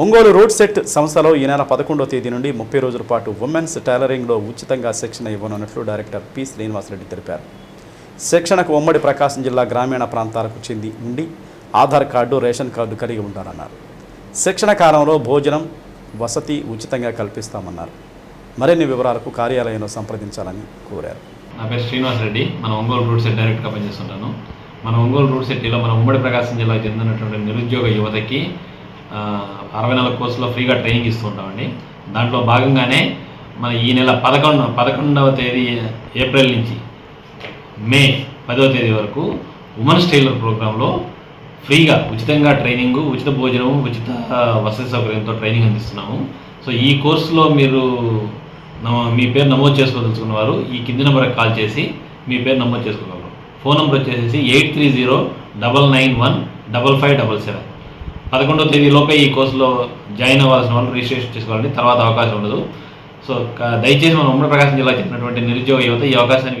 Ongole road set సంస్థలో ఈ నెల పదకొండో తేదీ నుండి ముప్పై రోజుల పాటు ఉమెన్స్ టైలరింగ్లో ఉచితంగా శిక్షణ ఇవ్వనున్నట్లు డైరెక్టర్ పి. శ్రీనివాసరెడ్డి తెలిపారు. శిక్షణకు ఉమ్మడి ప్రకాశం జిల్లా గ్రామీణ ప్రాంతాలకు చెంది ఉండి ఆధార్ కార్డు రేషన్ కార్డు కలిగి ఉంటారన్నారు శిక్షణ కాలంలో భోజనం వసతి ఉచితంగా కల్పిస్తామన్నారు. మరిన్ని వివరాలకు కార్యాలయంలో సంప్రదించాలని కోరారు. నా పేరు శ్రీనివాస్ రెడ్డి మన ఒంగోలు రూట్ సెట్ డైరెక్ట్గా పనిచేస్తుంటాను. మన ఒంగోలు రూట్ సెట్లో మన ఉమ్మడి ప్రకాశం జిల్లాకు చెందినటువంటి నిరుద్యోగ యువతకి అరవై నాలుగు కోర్సులో ఫ్రీగా ట్రైనింగ్ ఇస్తూ ఉంటామండి దాంట్లో భాగంగానే మన ఈ నెల పదకొండు పదకొండవ తేదీ ఏప్రిల్ నుంచి మే పదవ తేదీ వరకు ఉమెన్స్ టైలర్ ప్రోగ్రాంలో ఫ్రీగా ఉచితంగా ట్రైనింగ్ ఉచిత భోజనం ఉచిత వసతి సౌకర్యంతో ట్రైనింగ్ అందిస్తున్నాము. సో ఈ కోర్సులో మీరు మీ పేరు నమోదు చేసుకోదలుచుకున్న వారు ఈ కింది నెంబర్కి కాల్ చేసి మీ పేరు నమోదు చేసుకోగలరు. ఫోన్ నెంబర్ వచ్చేసి eight three zero double nine one double five double seven. పదకొండవ తేదీ లోపే ఈ కోర్సులో జాయిన్ అవ్వాల్సిన వాళ్ళు రిజిస్ట్రేషన్ చేసుకోవాలండి తర్వాత అవకాశం ఉండదు. సో దయచేసి మన ఉమ్మడి ప్రకాశం జిల్లా చెప్పినటువంటి నిరుద్యోగ యువత ఈ అవకాశాన్ని